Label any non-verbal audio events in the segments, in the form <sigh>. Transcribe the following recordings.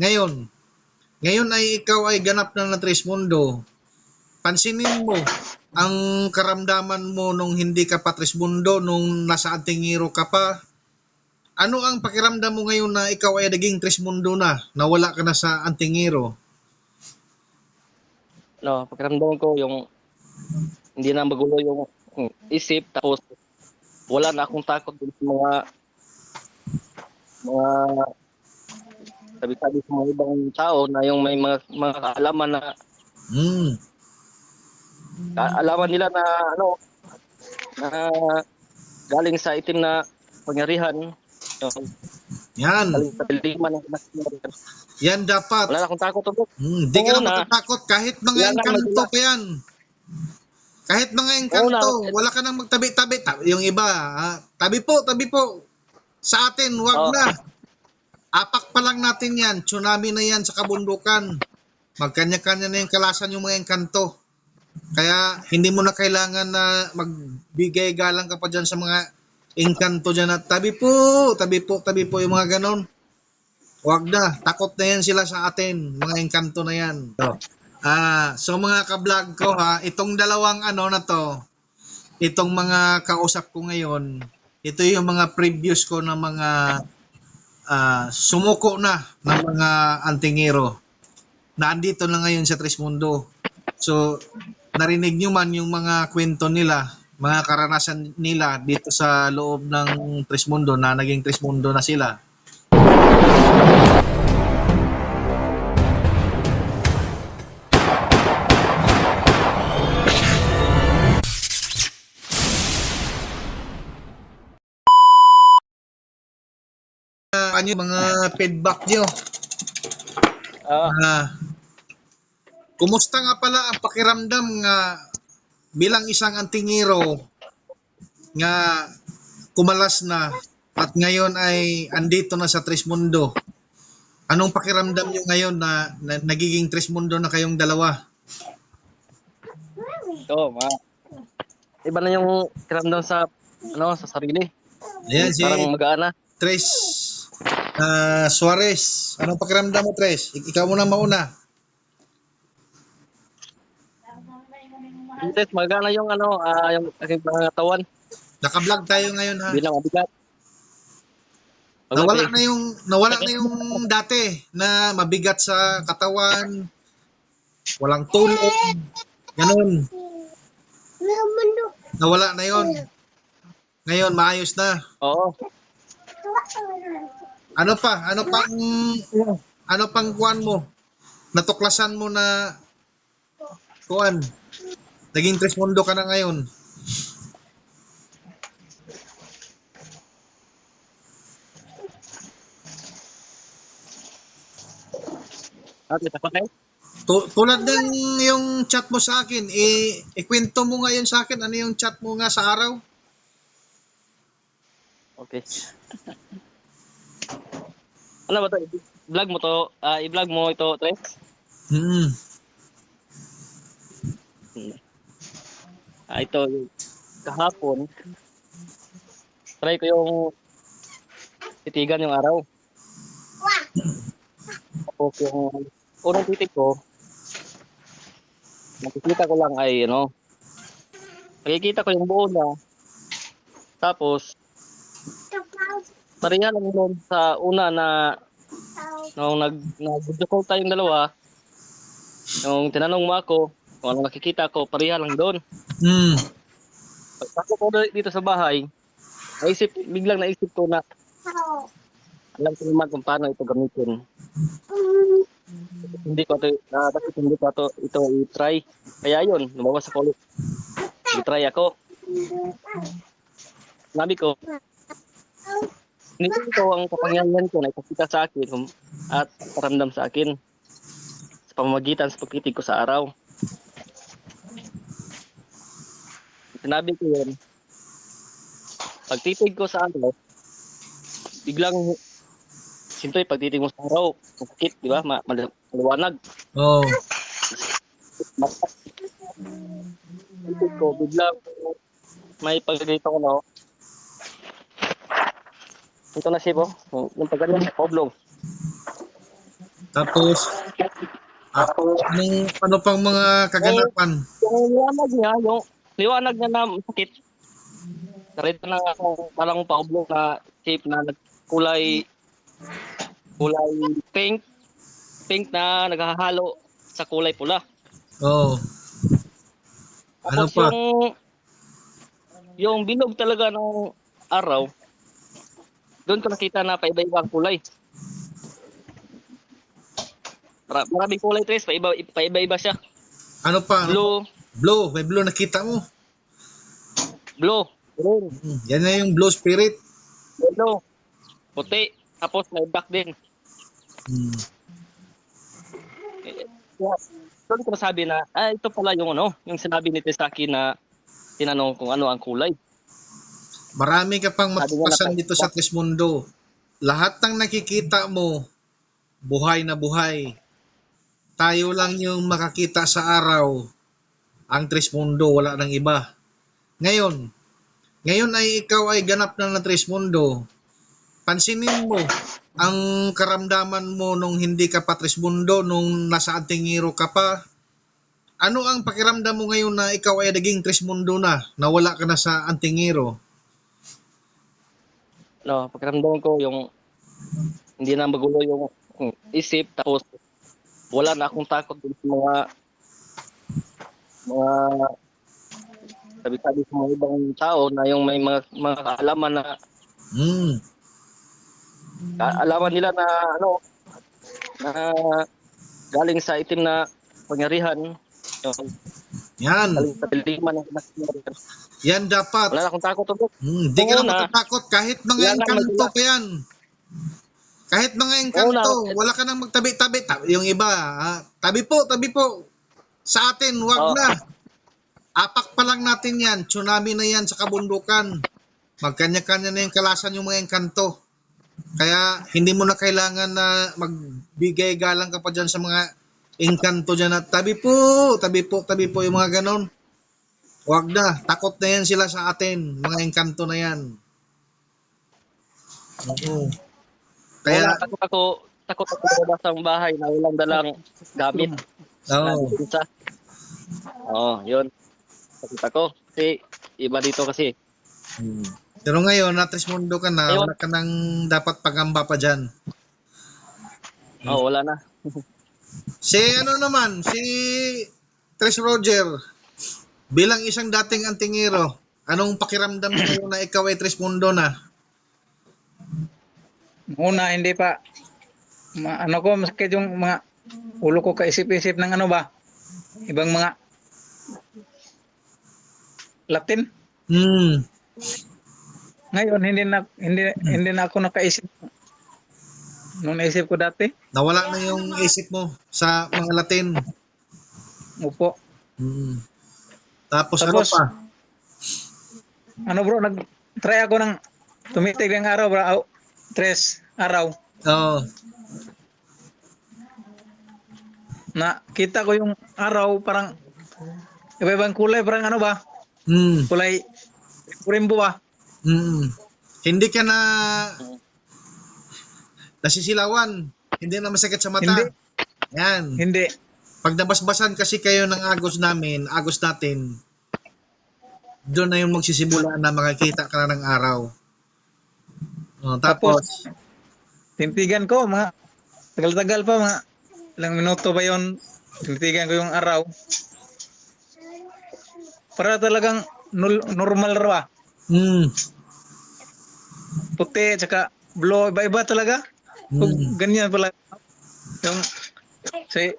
Ngayon, ngayon ay ikaw ay ganap na ng Trismundo. Pansinin mo ang karamdaman mo nung hindi ka pa Trismundo, nung nasa Antingiro ka pa. Ano ang pakiramdam mo ngayon na ikaw ay naging Trismundo na, nawala ka na sa Antingiro? No, pakiramdam ko yung hindi na magulo yung isip tapos wala na akong takot sa mga mga sabi-sabi sa mga ibang tao na yung may mga, mga kaalaman na Hmm. kaalaman nila na ano na galing sa itim na pangyarihan yung Yan. galing sa piliman ng pangyarihan. Yan dapat. wala na akong takot tungkol Hmm, di ka na matatakot kahit mga engkanto pa yan. Kahit mga engkanto, wala ka nang magtabi-tabi. Ta- Yung iba, ha? tabi po, tabi po. Sa atin, wag Oo. na. Apak pa lang natin yan. Tsunami na yan sa kabundukan. Magkanya-kanya na yung kalasan yung mga engkanto. Kaya hindi mo na kailangan na magbigay galang ka pa dyan sa mga engkanto dyan at tabi po, tabi po, tabi po yung mga ganon. Wag na, takot na yan sila sa atin, mga engkanto na yan. So, ah, so mga ka-vlog ko ha, itong dalawang ano na to, itong mga kausap ko ngayon, ito yung mga previous ko na mga ah, sumuko na ng mga antingero na andito na ngayon sa Trismundo. So, narinig nyo man yung mga kwento nila, mga karanasan nila dito sa loob ng Trismundo na naging Trismundo na sila. Ano mga feedback nyo? Ah, Ah, kumusta nga pala ang pakiramdam nga bilang isang antingero nga kumalas na at ngayon ay andito na sa Trismundo. Anong pakiramdam nyo ngayon na, na nagiging Trismundo na kayong dalawa? ito, ma. Iba na yung kiramdam sa ano sa sarili. Ayan si Parang magaan na. Tres ah, Suarez. Anong pakiramdam mo, Tres? Ik- ikaw muna mauna. Yes, magaan na yung ano, ah, yung aking pangatawan. Naka-vlog tayo ngayon ha. Na mabigat. Nawala na yung nawala na yung dati na mabigat sa katawan, walang tulog. Ganun. Nawala na yon. Ngayon maayos na. Oo. Ano pa? Ano pang ano pang kuan mo? Natuklasan mo na kuan. Naging Trismundo ka na ngayon. Ate, tapat eh. Tu- tulad ng yung chat mo sa akin, eh, ikwento mo ngayon sa akin, ano yung chat mo nga sa araw? Okay. <laughs> ano ba to? I-vlog mo to? Ah, i-vlog mo ito, Tres? Hmm. Ah, ito, yung kahapon, try ko yung titigan yung araw. Tapos yung unang titig ko, nakikita ko lang ay, ano, nakikita ko yung buo na. Tapos, pareha lang doon sa una na nung nag nag-video call tayong dalawa, nung tinanong mo ako kung ano nakikita ko, pareha lang doon. Hmm. Pagpasok ko dito sa bahay, naisip, biglang naisip ko na alam ko naman kung paano ito gamitin. Hindi ko ito, uh, bakit hindi ko ito, ito i-try. Kaya yun, lumabas ako ulit. I-try ako. Sabi ko, hindi ito ang kapangyarihan ko na ipakita sa akin kung- at paramdam sa akin sa pamamagitan sa pagtitig ko sa araw. Sinabi ko yun, pagtitig ko sa araw, biglang, siyempre pagtitig mo sa araw, sakit, di ba? Ma- mal- maliwanag. Oh. Titig ko, biglang may pagdito ko no. Ito na siya po, yung pagganyan oblong. Tapos, ah, anong, ano pang mga kaganapan? Yung liwanag niya, yung liwanag niya na sakit. Narito na ako parang paublong na shape na kulay kulay pink pink na naghahalo sa kulay pula. Oo. Ano Tapos pa? yung yung bilog talaga ng araw, doon ko nakita na paiba-iba ang kulay. Mara- Maraming kulay tres, paiba, paiba-iba siya. Ano pa? Blue, Blue. May blue nakita mo. blue, green, Yan na yung blue spirit. yellow, puti, tapos may black din. Hmm. Eh, Kaya, doon ko nasabi na, ah, ito pala yung ano, yung sinabi ni Tesaki na tinanong kung ano ang kulay. Marami ka pang na- dito sa Trismundo. Lahat ng nakikita mo, buhay na buhay. Tayo lang yung makakita sa araw. Ang Trismundo, wala nang iba. Ngayon, ngayon ay ikaw ay ganap na ng Trismundo. Pansinin mo ang karamdaman mo nung hindi ka pa Trismundo, nung nasa Antingiro ka pa. Ano ang pakiramdam mo ngayon na ikaw ay naging Trismundo na, na wala ka na sa Antingiro? No, pakiramdam ko yung hindi na magulo yung isip tapos wala na akong takot dun sa mga mga sabi-sabi sa mga ibang tao na yung may mga mga kaalaman na Hmm. kaalaman nila na ano na galing sa itim na pangyarihan yung Yan. Yan dapat. wala na akong takot doon Hmm, ka na matatakot kahit mga Wala engkanto wala. pa yan. Kahit mga engkanto, Una. wala ka nang magtabi-tabi. Tabi- Yung iba, ha? tabi po, tabi po. Sa atin, wag Oh. na. Apak pa lang natin yan. Tsunami na yan sa kabundukan. Magkanya-kanya na yung kalasan yung mga engkanto. Kaya hindi mo na kailangan na magbigay galang ka pa dyan sa mga engkanto dyan at tabi po, tabi po, tabi po yung mga ganon. Wag na, takot na yan sila sa atin, mga engkanto na yan. Oo. kaya Kaya, takot ako takot ako lumabas ng bahay na walang dalang gamit oo. Oo, yun. Nakita ko. Kasi, iba dito kasi. Hmm. Pero ngayon, na Trismundo ka na, Ayun. wala ka nang dapat pagamba pa dyan. Oo, wala na. <laughs> Si ano naman, si Tres Roger, bilang isang dating antingero, anong pakiramdam mo na ikaw ay Trismundo na? Una, hindi pa. Ma, ano ko, masakit yung mga ulo ko kaisip-isip ng ano ba? Ibang mga Latin. Hmm. Ngayon, hindi na, hindi, hindi na ako nakaisip. Nung naisip ko dati, Nawala na yung isip mo sa mga Latin. upo. Hmm. Tapos, ano Tapos, pa? Ano bro, nag-try ako ng tumitig ng araw bro. Aw, tres araw. Oo. Na kita ko yung araw parang iba-ibang kulay parang ano ba? Hmm. Kulay rainbow ba? Mm. Hindi ka na nasisilawan. Hindi na masakit sa mata. Hindi. Yan. Hindi. Pag nabasbasan kasi kayo ng agos namin, agos natin, doon na yung magsisimula na makikita ka na ng araw. Oh, tapos, Tintigan ko, mga tagal-tagal pa, mga ilang minuto ba yon Tintigan ko yung araw. Para talagang nul- normal raw. mm, Puti, tsaka blue, iba-iba talaga. Kung mm, ganyan pala. Yung, say,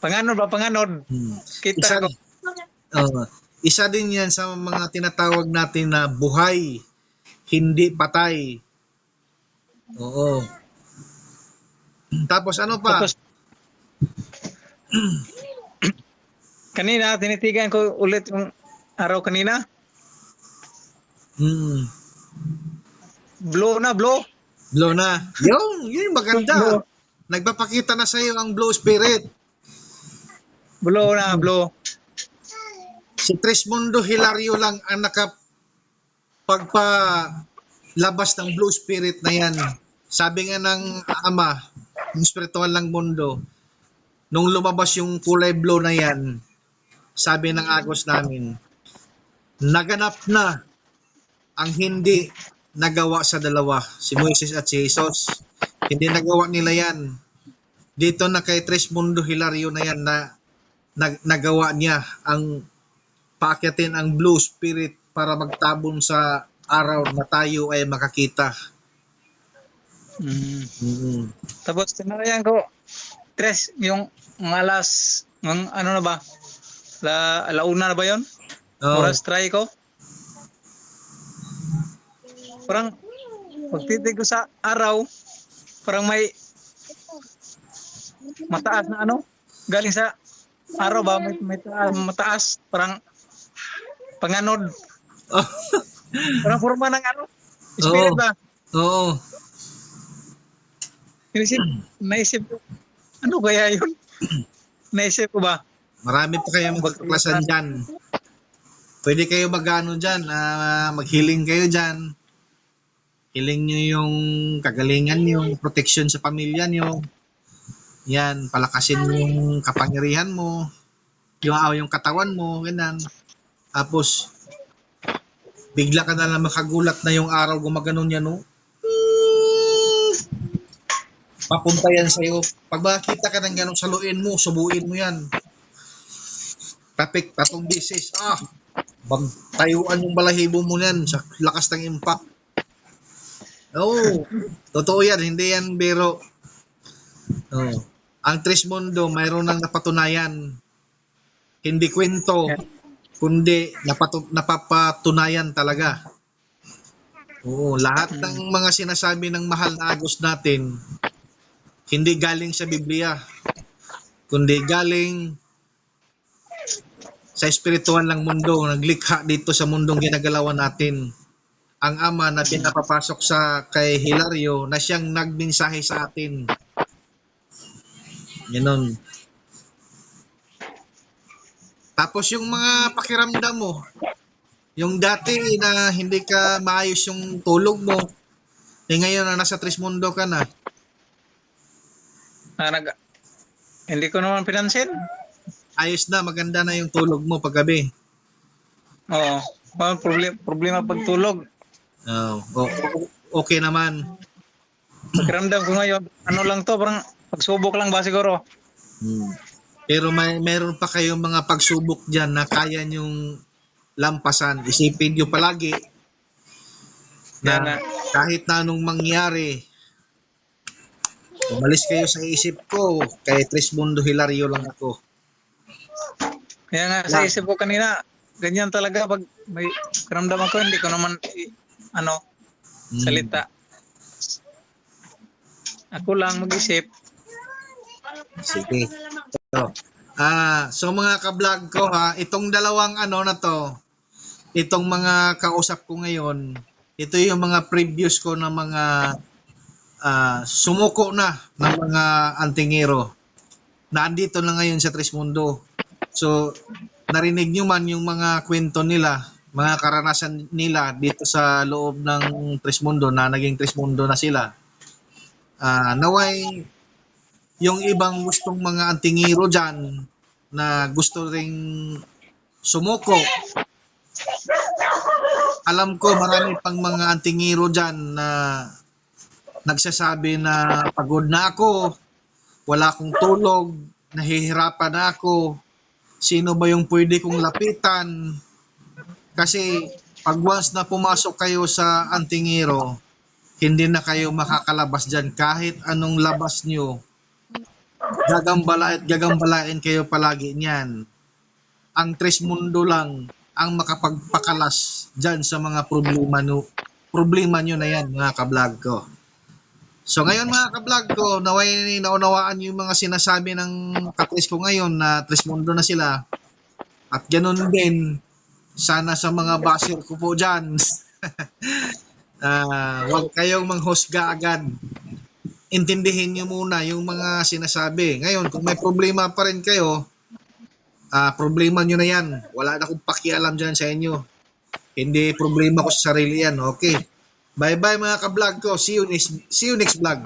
panganod ba, panganod. mm. Kita Isa, ko. oh, isa din yan sa mga tinatawag natin na buhay, hindi patay. Oo. Tapos ano pa? Tapos, kanina, tinitigan ko ulit yung araw kanina. Mm, Blue na, blue. Blow na. Yung, yun yung maganda. Blue. Nagpapakita na sa iyo ang blue spirit. Blue na, blue. Si Trismundo Hilario lang ang nakap pagpa labas ng blue spirit na yan. Sabi nga ng ama, yung spiritual lang mundo, nung lumabas yung kulay blue na yan, sabi ng agos namin, naganap na ang hindi nagawa sa dalawa, si Moises at si Jesus. Hindi nagawa nila yan. Dito na kay Trismundo Hilario na yan na nag, nagawa niya ang paakyatin ang blue spirit para magtabon sa araw na tayo ay makakita. Mm. Mm. Tapos tinarayan ko, tres, yung mga alas, ng ano na ba? La, alauna na ba yon? Oh, Oras try ko. Parang, pagtitig ko sa araw, parang may mataas na ano, galing sa araw ba, may, may ta- mataas, parang panganod, oh, <laughs> parang forma ng ano, spirit Oo. ba? oo. Naisip, naisip ko, ano kaya yun? <clears throat> naisip ko ba? Marami pa kayo magkaklasan dyan. Pwede kayo mag-ano dyan, ah, mag-healing kayo dyan. Healing nyo yung kagalingan nyo, protection sa pamilya nyo. Yan, palakasin yung kapangyarihan mo, yung, ah, yung katawan mo, ganyan. Tapos, bigla ka na lang makagulat na yung araw gumaganon yan, no? Papunta yan sa'yo. Pag makakita ka ng ganun, saluin mo, subuin mo yan. Tapik, tatong bisis. Ah, bagtayuan yung balahibo mo yan sa lakas ng impact. Oo, totoo yan, hindi yan biro. Oo. Ang Trismundo, mayroon nang napatunayan. Hindi kwento, kundi napatu- napapatunayan talaga. Oo, lahat ng mga sinasabi ng mahal na Agos natin, hindi galing sa Biblia, kundi galing sa espiritual ng mundo, naglikha dito sa mundong ginagalawan natin. Ang ama na pinapapasok sa kay Hilario na siyang nagmensahe sa atin. Ganon. Tapos yung mga pakiramdam mo, yung dati na hindi ka maayos yung tulog mo, eh ngayon na nasa Trismundo ka na, Na nag, hindi ko naman pinansin. ayos na, maganda na yung tulog mo paggabi. Oo. Oh, problema, problema pagtulog. Oh, okay naman. Pakiramdam ko ngayon, ano lang to, parang pagsubok lang ba siguro? Hmm. Pero may meron pa kayong mga pagsubok diyan na kaya nyong lampasan. Isipin niyo palagi na kahit na anong mangyari, umalis kayo sa isip ko, kay Trismundo Hilario lang ako. kaya nga sa isip ko kanina, ganyan talaga pag may karamdaman ko, hindi ko naman, ano, Hmm. salita. Ako lang mag-isip. Sige. So, ah, so mga ka-vlog ko ha, itong dalawang ano na to, itong mga kausap ko ngayon, ito yung mga previous ko na mga ah, sumuko na ng mga antingero na andito na ngayon sa Trismundo. So, narinig nyo man yung mga kwento nila, mga karanasan nila dito sa loob ng Trismundo na naging Trismundo na sila. Ah, naway yung ibang gustong mga antingiro dyan na gusto ring sumuko. Alam ko marami pang mga antingiro dyan na nagsasabi na pagod na ako, wala akong tulog, nahihirapan na ako, sino ba yung pwede kong lapitan? Kasi pag once na pumasok kayo sa antingiro, hindi na kayo makakalabas dyan kahit anong labas nyo gagambala at gagambalain kayo palagi niyan. Ang tres mundo lang ang makapagpakalas dyan sa mga problema nyo, problema nyo na yan mga kablog ko. So ngayon mga kablog ko, naway naunawaan yung mga sinasabi ng katris ko ngayon na tres mundo na sila. At ganun din, sana sa mga basir ko po dyan, <laughs> ah huwag kayong manghusga agad intindihin nyo muna yung mga sinasabi. Ngayon, kung may problema pa rin kayo, ah problema nyo na yan. Wala na akong pakialam dyan sa inyo. Hindi problema ko sa sarili yan. Okay. Bye-bye mga ka-vlog ko. See you next, see you next vlog.